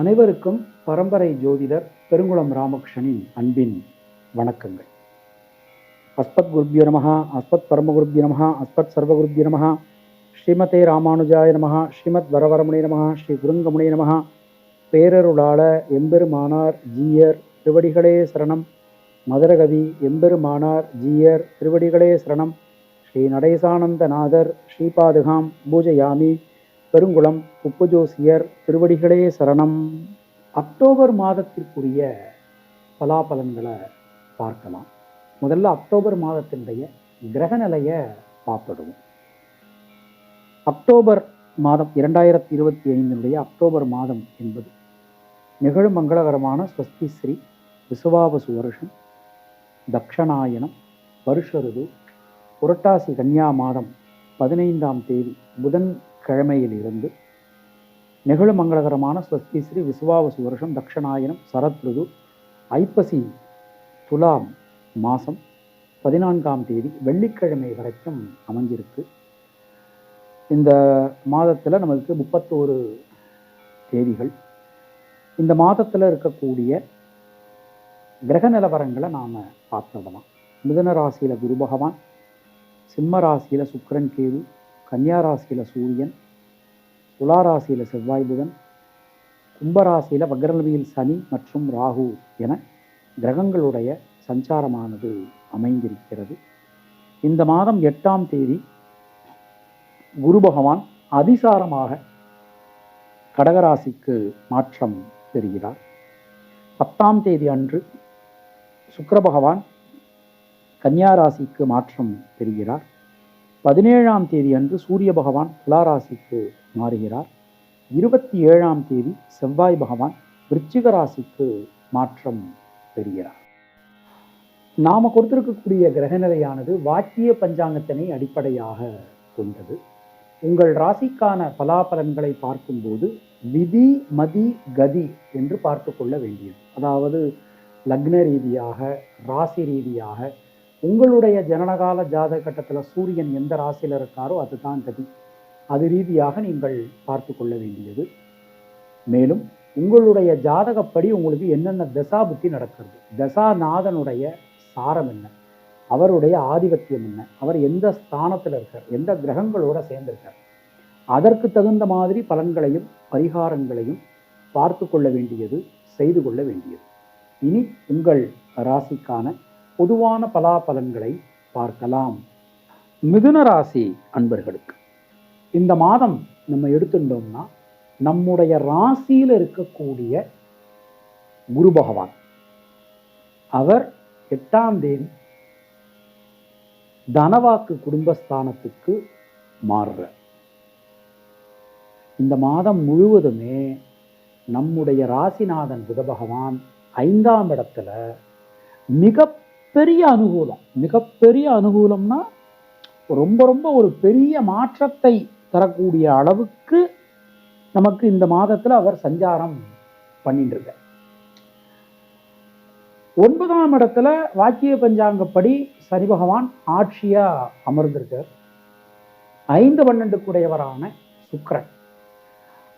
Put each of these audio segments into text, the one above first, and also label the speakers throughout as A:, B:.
A: அனைவருக்கும் பரம்பரை ஜோதிடர் பெருங்குளம் ராமகிருஷ்ணனின் அன்பின் வணக்கங்கள். அஸ்பத் குருபியோ நமஹா அஸ்பத் பரமகுருபிய நமஹா அஸ்பத் சர்வகுருபிய நமஹா ஸ்ரீமதே ராமானுஜாய நமஹா ஸ்ரீமத் வரவரமுனி நமஹா ஸ்ரீ குருங்கமுனி நமஹா. பேரருளாள எம்பெருமானார் ஜீயர் திருவடிகளே சரணம். மதுரகவி எம்பெருமானார் ஜீயர் திருவடிகளே சரணம். ஸ்ரீ நடேசானந்தநாதர் ஸ்ரீபாதுகாம் பூஜயாமி. பெருங்குளம் குப்பஜோசியர் திருவடிகளே சரணம். அக்டோபர் மாதத்திற்குரிய பலாபலன்களை பார்க்கலாம். முதல்ல அக்டோபர் மாதத்தினுடைய கிரக நிலையை பார்த்துடுவோம். அக்டோபர் மாதம் இரண்டாயிரத்தி இருபத்தி ஐந்தினுடைய அக்டோபர் மாதம் என்பது நிகழும் மங்களகரமான ஸ்வஸ்தி ஸ்ரீ விசுவாவசு வருஷம் தக்ஷணாயனம் வருஷ ருது புரட்டாசி கன்னியா மாதம் பதினைந்தாம் தேதி புதன் கிழமையிலிருந்து நிகழும் மங்களகரமான ஸ்வஸ்தி ஸ்ரீ விசுவாவசு வருஷம் தக்ஷணாயனம் சரத்ருது ஐப்பசி துலாம் மாதம் பதினான்காம் தேதி வெள்ளிக்கிழமை வரைக்கும் அமைஞ்சிருக்கு. இந்த மாதத்தில் நமக்கு முப்பத்தோரு தேதிகள். இந்த மாதத்தில் இருக்கக்கூடிய கிரக நிலவரங்களை நாம் பார்த்துடலாம். மிதன ராசியில் குரு பகவான் சிம்ம ராசியில் சுக்கரன் கேது கன்னியாராசியில் சூரியன் துளாராசியில் செவ்வாய் புதன் கும்பராசியில் வக்ரநவியில் சனி மற்றும் ராகு என கிரகங்களுடைய சஞ்சாரமானது அமைந்திருக்கிறது. இந்த மாதம் எட்டாம் தேதி குரு பகவான் அதிசாரமாக கடகராசிக்கு மாற்றம் பெறுகிறார். பத்தாம் தேதி அன்று சுக்கர பகவான் கன்னியாராசிக்கு மாற்றம் பெறுகிறார். பதினேழாம் தேதி அன்று சூரிய பகவான் துளாராசிக்கு மாறுகிறார். இருபத்தி ஏழாம் தேதி செவ்வாய் பகவான் விருச்சிக ராசிக்கு மாற்றம் பெறுகிறார். நாம கொடுத்திருக்கக்கூடிய கிரகநிலையானது வாக்கிய பஞ்சாங்கத்தினை அடிப்படையாக கொண்டது. உங்கள் ராசிக்கான பலாபலன்களை பார்க்கும்போது விதி மதி கதி என்று பார்த்து கொள்ள வேண்டியது. அதாவது லக்ன ரீதியாக ராசி ரீதியாக உங்களுடைய ஜனனகால ஜாதக கட்டத்தில் சூரியன் எந்த ராசியில் இருக்காரோ அதுதான் கதி. அது ரீதியாக நீங்கள் பார்த்து கொள்ள வேண்டியது. மேலும் உங்களுடைய ஜாதகப்படி உங்களுக்கு என்னென்ன தசா புத்தி நடக்கிறது? தசாநாதனுடைய சாரம் என்ன? அவருடைய ஆதிபத்தியம் என்ன? அவர் எந்த ஸ்தானத்தில் இருக்கார்? எந்த கிரகங்களோட சேர்ந்திருக்கார்? அதற்கு தகுந்த மாதிரி பலன்களையும் பரிகாரங்களையும் பார்த்து கொள்ள வேண்டியது செய்து கொள்ள வேண்டியது. இனி உங்கள் ராசிக்கான பொதுவான பலாபலன்களை பார்க்கலாம். மிதுன ராசி அன்பர்களுக்கு இந்த மாதம் நம்ம எடுத்துட்டோம்னா நம்முடைய ராசியில் இருக்கக்கூடிய குரு பகவான். அவர் எட்டாம் தேதி தனவாக்கு குடும்பஸ்தானத்துக்கு மாறுற இந்த மாதம் முழுவதுமே நம்முடைய ராசிநாதன் புத பகவான் ஐந்தாம் இடத்துல மிக பெரிய அனுகூலம். மிகப்பெரிய அனுகூலம்னா ரொம்ப ரொம்ப ஒரு பெரிய மாற்றத்தை தரக்கூடிய அளவுக்கு நமக்கு இந்த மாதத்துல அவர் சஞ்சாரம் பண்ணிட்டு இருக்க ஒன்பதாம் இடத்துல வாக்கிய பஞ்சாங்கப்படி சனி பகவான் ஆட்சியா அமர்ந்திருக்கார். ஐந்து பன்னெண்டுக்குடையவரான சுக்கரன்.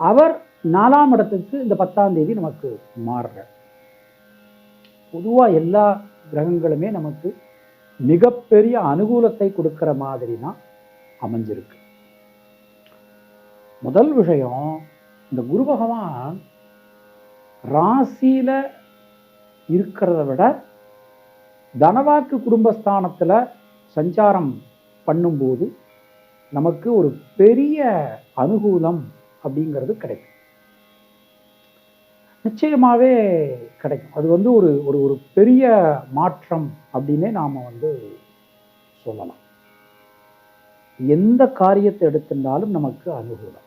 A: அவர் நாலாம் இடத்துக்கு இந்த பத்தாம் தேதி நமக்கு மாறுறார். பொதுவா எல்லா கிரகங்களுமே நமக்கு மிகப்பெரிய அனுகூலத்தை கொடுக்கிற மாதிரி தான் அமைஞ்சிருக்கு. முதல் விஷயம் இந்த குரு பகவான் ராசியில இருக்கிறத விட தனவாக்கு குடும்பஸ்தானத்தில் சஞ்சாரம் பண்ணும்போது நமக்கு ஒரு பெரிய அனுகூலம் அப்படிங்கிறது கிடைக்கும். நிச்சயமாவே கிடைக்கும். அது வந்து ஒரு ஒரு ஒரு பெரிய மாற்றம் அப்படின்னே நாம வந்து சொல்லலாம். எந்த காரியத்தை எடுத்திருந்தாலும் நமக்கு அனுகூலம்.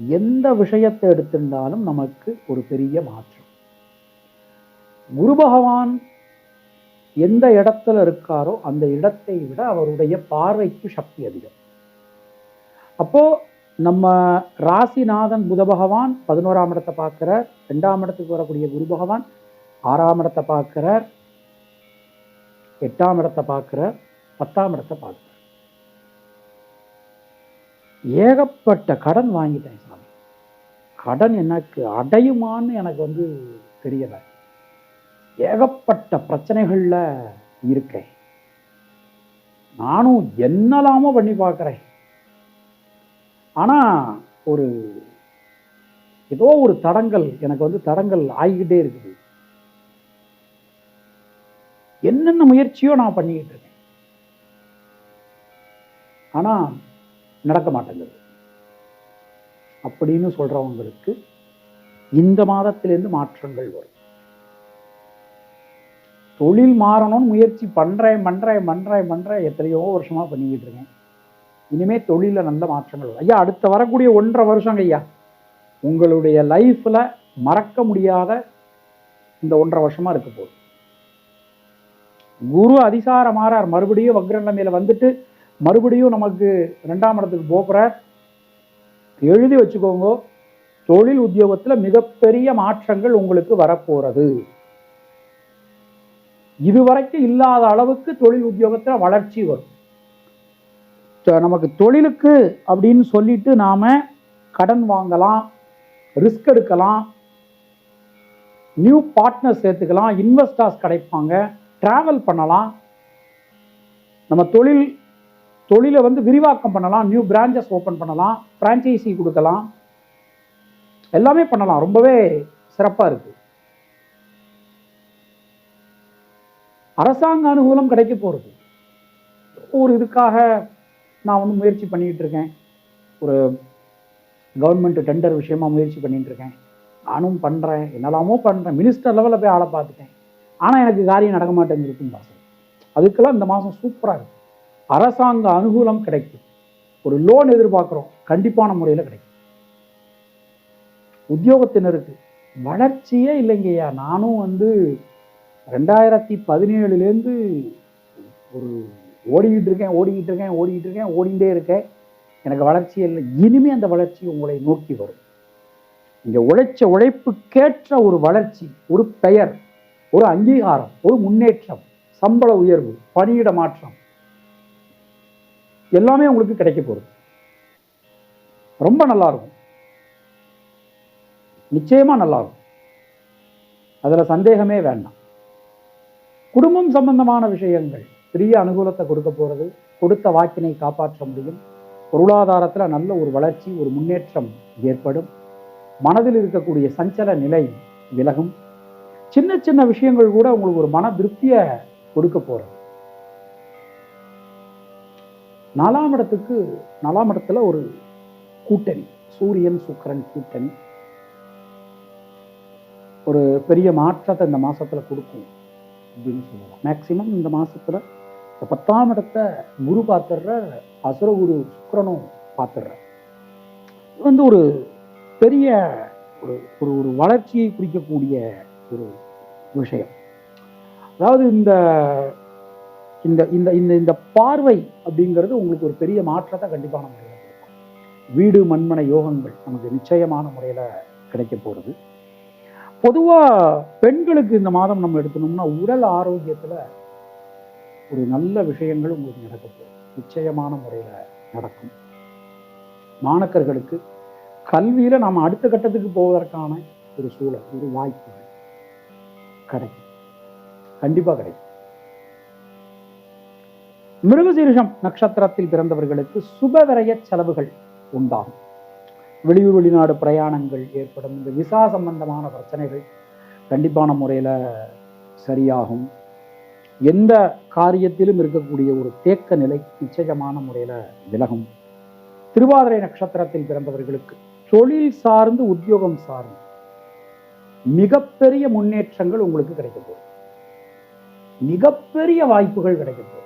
A: எந்த விஷயத்தை எடுத்திருந்தாலும் நமக்கு ஒரு பெரிய மாற்றம். குரு பகவான் எந்த இடத்துல இருக்காரோ அந்த இடத்தை விட அவருடைய பார்வைக்கு சக்தி அதிகம். அப்போ நம்ம ராசிநாதன் புத பகவான் பதினோராம் இடத்தை பார்க்குறார். ரெண்டாம் இடத்துக்கு வரக்கூடிய குரு பகவான் ஆறாம் இடத்தை பார்க்குறார். எட்டாம் இடத்தை பார்க்குறார். பத்தாம் இடத்தை பார்க்குறார். ஏகப்பட்ட கடன் வாங்கிட்டேன் சாமி. கடன் எனக்கு அடையுமான்னு எனக்கு வந்து தெரியலை. ஏகப்பட்ட பிரச்சனைகளில் இருக்கேன். நானும் என்னலாமோ பண்ணி பார்க்குறேன். ஆனால் ஒரு ஏதோ ஒரு தடங்கள் எனக்கு வந்து தடங்கள் ஆகிக்கிட்டே இருக்குது. என்னென்ன முயற்சியோ நான் பண்ணிக்கிட்டு இருக்கேன். ஆனால் நடக்க மாட்டேங்குது. அப்படின்னு சொல்றவங்களுக்கு இந்த மாதத்திலேருந்து மாற்றங்கள் வரும். தொழில் மாறணும்னு முயற்சி பண்ணுறேன் பண்ணுறேன் பண்ணுறேன் பண்ணுறேன் எத்தனையோ வருஷமாக பண்ணிக்கிட்டு இருக்கேன். இனிமே தொழில நல்ல மாற்றங்கள் வரும். ஐயா அடுத்த வரக்கூடிய ஒன்றரை வருஷங்க ஐயா உங்களுடைய லைஃப்ல மறக்க முடியாத இந்த ஒன்றரை வருஷமா இருக்க போகுது. குரு அதிசாரமாறார். மறுபடியும் வக்ர வந்துட்டு மறுபடியும் நமக்கு ரெண்டாம் இடத்துக்கு போகிறார் எழுதி வச்சுக்கோங்க தொழில் உத்தியோகத்துல மிகப்பெரிய மாற்றங்கள் உங்களுக்கு வரப்போறது. இதுவரைக்கும் இல்லாத அளவுக்கு தொழில் உத்தியோகத்துல வளர்ச்சி வரும். நமக்கு தொழிலுக்கு அப்படின்னு சொல்லிட்டு நாம கடன் வாங்கலாம் ரிஸ்க் எடுக்கலாம் நியூ பார்ட்னர் சேர்த்துக்கலாம் இன்வெஸ்டர்ஸ் கிடைப்பாங்க டிராவல் பண்ணலாம். நம்ம தொழில் தொழிலை வந்து விரிவாக்கம் பண்ணலாம் நியூ பிரான்ச்சஸ் ஓப்பன் பண்ணலாம் ஃப்ரான்ச்சைசி கொடுக்கலாம். எல்லாமே பண்ணலாம் ரொம்பவே சிறப்பாக இருக்கு. அரசாங்க அனுகூலம் கிடைக்க போகிறது ஒரு இதுக்காக நான் வந்து முயற்சி பண்ணிகிட்டு இருக்கேன். ஒரு கவர்மெண்ட் டெண்டர் விஷயமா முயற்சி பண்ணிட்டு இருக்கேன். நானும் பண்ணுறேன் என்னெல்லாமோ பண்ணுறேன் மினிஸ்டர் லெவலில் போய் ஆளை பார்த்துட்டேன். ஆனால் எனக்கு காரியம் நடக்க மாட்டேங்குது பாசம் அதுக்கெல்லாம் இந்த மாதம் சூப்பராக இருக்குது அரசாங்க அனுகூலம் கிடைக்கும். ஒரு லோன் எதிர்பார்க்குறோம். கண்டிப்பான முறையில் கிடைக்கும். உத்தியோகத்தினருக்கு வளர்ச்சியே இல்லைங்கய்யா. நானும் வந்து ரெண்டாயிரத்தி பதினேழுலேருந்து ஒரு ஓடிக்கிட்டு இருக்கேன் ஓடிக்கிட்டு இருக்கேன் ஓடிக்கிட்டு இருக்கேன் ஓடிக்கிட்டே இருக்கேன். எனக்கு வளர்ச்சி இல்லை. இனிமே அந்த வளர்ச்சி உங்களை நோக்கி வரும். இங்கே உழைச்ச உழைப்புக்கேற்ற ஒரு வளர்ச்சி ஒரு பெயர் ஒரு அங்கீகாரம் ஒரு முன்னேற்றம் சம்பள உயர்வு பணியிட மாற்றம் எல்லாமே உங்களுக்கு கிடைக்க போகுது. ரொம்ப நல்லா இருக்கும். நிச்சயமா நல்லா இருக்கும். அதுல சந்தேகமே வேண்டாம். குடும்பம் சம்பந்தமான விஷயங்கள் பெரிய அனுகூலத்தை கொடுக்க போறது கொடுத்த வாக்கினை காப்பாற்ற முடியும். பொருளாதாரத்துல நல்ல ஒரு வளர்ச்சி ஒரு முன்னேற்றம் ஏற்படும். மனதில் இருக்கக்கூடிய சஞ்சல நிலை விலகும். சின்ன சின்ன விஷயங்கள் கூட உங்களுக்கு ஒரு மன திருப்தியை கொடுக்க போறது. நாலாம் இடத்துக்கு நாலாம் இடத்துல ஒரு கூட்டணி சூரியன் சுக்கிரன் கூட்டணி. ஒரு பெரிய மாற்றத்தை இந்த மாசத்துல கொடுக்கும். அப்படின்னு சொல்லலாம் மேக்சிமம் இந்த மாசத்துல இந்த பத்தாம் இடத்த குரு பார்த்துடுற அசுரகுரு சுக்கிரனும் பார்த்துடுற இது வந்து ஒரு பெரிய ஒரு ஒரு ஒரு வளர்ச்சியை குறிக்கக்கூடிய ஒரு விஷயம். அதாவது இந்த இந்த இந்த இந்த இந்த பார்வை அப்படிங்கிறது உங்களுக்கு ஒரு பெரிய மாற்றத்தை கண்டிப்பான முறையில் கொடுக்கும் வீடு மண்மனை யோகங்கள் நமக்கு நிச்சயமான முறையில் கிடைக்க போகிறது பொதுவாக பெண்களுக்கு இந்த மாதம் நம்ம எடுத்தோம்னா உடல் ஆரோக்கியத்தில் ஒரு நல்ல விஷயங்கள் உங்களுக்கு நடக்க நிச்சயமான முறையில் நடக்கும். மாணக்கர்களுக்கு கல்வியில் நாம் அடுத்த கட்டத்துக்கு போவதற்கான ஒரு சூழல் ஒரு வாய்ப்புகள் கிடைக்கும். கண்டிப்பாக கிடைக்கும். மிருகசீரிஷம் நட்சத்திரத்தில் பிறந்தவர்களுக்கு சுபவிரய செலவுகள் உண்டாகும். வெளியூர் வெளிநாடு பிரயாணங்கள் ஏற்படும். இந்த விசா சம்பந்தமான பிரச்சனைகள் கண்டிப்பான முறையில் சரியாகும். எந்த காரியத்திலும் இருக்கக்கூடிய ஒரு தேக்க நிலை நிச்சயமான முறையில் விலகும். திருவாதிரை நட்சத்திரத்தில் பிறந்தவர்களுக்கு தொழில் சார்ந்து உத்தியோகம் சார்ந்து மிகப்பெரிய முன்னேற்றங்கள் உங்களுக்கு கிடைக்க போகுது. மிகப்பெரிய வாய்ப்புகள் கிடைக்க போகுது.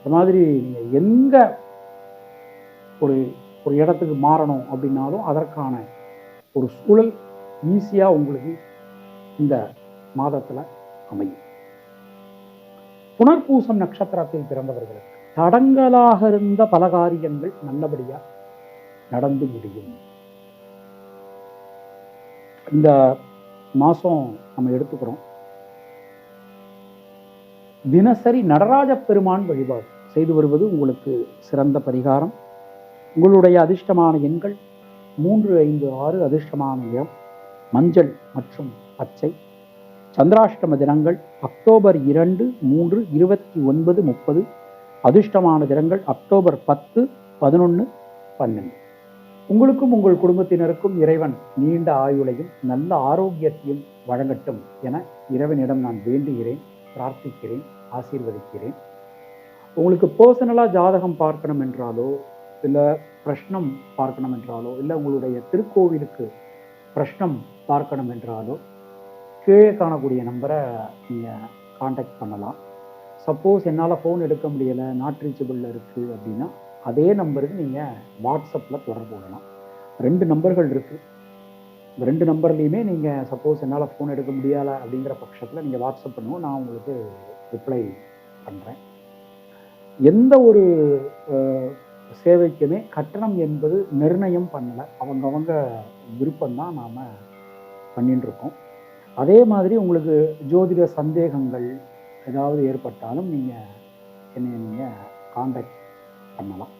A: அது மாதிரி நீங்க எங்கே ஒரு ஒரு இடத்துக்கு மாறணும் அப்படின்னாலும் அதற்கான ஒரு சூழல் ஈஸியாக உங்களுக்கு இந்த மாதத்தில் அமையும். புனர்பூசம் நட்சத்திரத்தில் பிறந்தவர்களுக்கு தடங்கலாக இருந்த பல காரியங்கள் நல்லபடியா நடந்து முடியும். இந்த மாசம் நம்ம எடுத்துக்கிறோம். தினசரி நடராஜ பெருமான் வழிபாடு செய்து வருவது உங்களுக்கு சிறந்த பரிகாரம். உங்களுடைய அதிர்ஷ்டமான எண்கள் மூன்று ஐந்து ஆறு அதிர்ஷ்டமான நிறம் மஞ்சள் மற்றும் பச்சை. சந்திராஷ்டம தினங்கள் அக்டோபர் இரண்டு மூன்று இருபத்தி ஒன்பது முப்பது. அதிர்ஷ்டமான தினங்கள் அக்டோபர் பத்து பதினொன்று பன்னெண்டு. உங்களுக்கும் உங்கள் குடும்பத்தினருக்கும் இறைவன் நீண்ட ஆயுளையும் நல்ல ஆரோக்கியத்தையும் வழங்கட்டும் என இறைவனிடம் நான் வேண்டுகிறேன் பிரார்த்திக்கிறேன் ஆசீர்வதிக்கிறேன். உங்களுக்கு பர்சனலாக ஜாதகம் பார்க்கணும் என்றாலோ இல்லை பிரஷ்னம் பார்க்கணும் என்றாலோ இல்லை உங்களுடைய திருக்கோவிலுக்கு பிரஷ்னம் பார்க்கணும் என்றாலோ கீழே காணக்கூடிய நம்பரை நீங்கள் காண்டாக்ட் பண்ணலாம். சப்போஸ் என்னால் ஃபோன் எடுக்க முடியலை நாட் ரீச்சபிளில் இருக்குது அப்படின்னா அதே நம்பருக்கு நீங்கள் வாட்ஸ்அப்பில் தொடர்பு கொள்ளலாம். ரெண்டு நம்பர்கள் இருக்குது இந்த ரெண்டு நம்பர்லேயுமே நீங்கள் சப்போஸ் என்னால் ஃபோன் எடுக்க முடியலை அப்படிங்கிற பட்சத்தில் நீங்கள் வாட்ஸ்அப் பண்ணுவோம் நான் உங்களுக்கு ரிப்ளை பண்ணுறேன் எந்த ஒரு அஹ், சேவைக்குமே கட்டணம் என்பது நிர்ணயம் பண்ணலை. அவங்கவங்க விருப்பம்தான் நாம் பண்ணிட்டு இருக்கோம் அதே மாதிரி உங்களுக்கு ஜோதிட சந்தேகங்கள் ஏதாவது ஏற்பட்டாலும் நீங்கள் என்னை நீங்கள் காண்டாக்ட் பண்ணலாம்.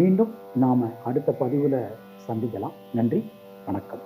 A: மீண்டும் நாம் அடுத்த பதிவில் சந்திக்கலாம். நன்றி வணக்கம்.